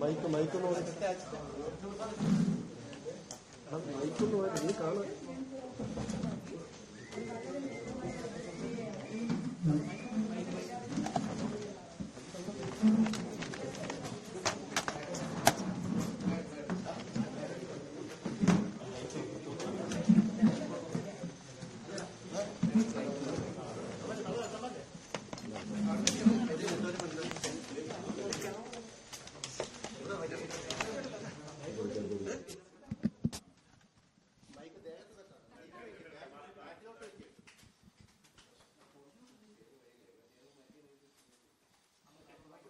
Mic മൈക്കൊന്ന് പോയി മൈക്കൊന്ന് പോയി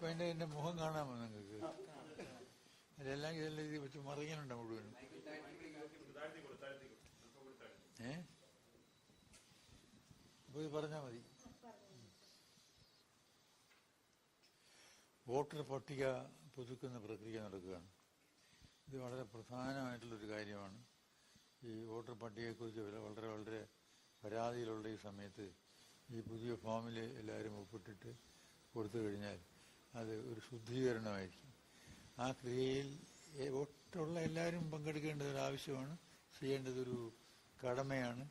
കാണാൻ എന്റെ മുഖം കാണാമോ നിങ്ങൾക്ക്. അതെല്ലാം ഇതെല്ലാം ഇത് വെച്ച് മറിയാനുണ്ട് മുഴുവനും? ഏ? അപ്പൊ ഇത് പറഞ്ഞാ മതി. വോട്ടർ പട്ടിക പുതുക്കുന്ന പ്രക്രിയ നടക്കുകയാണ്. ഇത് വളരെ പ്രധാനമായിട്ടുള്ളൊരു കാര്യമാണ്. ഈ വോട്ടർ പട്ടികയെക്കുറിച്ച് വളരെ വളരെ പരാതിയിലുള്ള ഈ സമയത്ത് ഈ പുതിയ ഫോമിൽ എല്ലാവരും ഒപ്പിട്ടിട്ട് കൊടുത്തു കഴിഞ്ഞാൽ അത് ഒരു ശുദ്ധീകരണമായിരിക്കും. ആ ക്രിയയിൽ ഒട്ടുള്ള എല്ലാവരും പങ്കെടുക്കേണ്ടത് ഒരു ആവശ്യമാണ്. ചെയ്യേണ്ടതൊരു കടമയാണ്.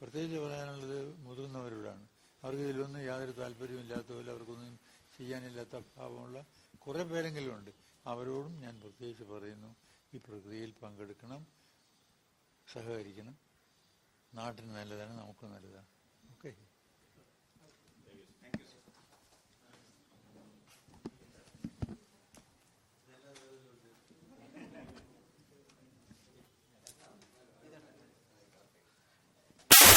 പ്രത്യേകിച്ച് പറയാനുള്ളത് മുതിർന്നവരോടാണ്. അവർക്ക് ഇതിലൊന്നും യാതൊരു താല്പര്യവും ഇല്ലാത്തപോലെ അവർക്കൊന്നും ചെയ്യാനില്ലാത്ത ഭാവമുള്ള കുറേ പേരെങ്കിലും ഉണ്ട് അവരോടും ഞാൻ പ്രത്യേകിച്ച് പറയുന്നു ഈ പ്രക്രിയയിൽ പങ്കെടുക്കണം സഹകരിക്കണം. നാട്ടിന് നല്ലതാണ് നമുക്ക് നല്ലതാണ്.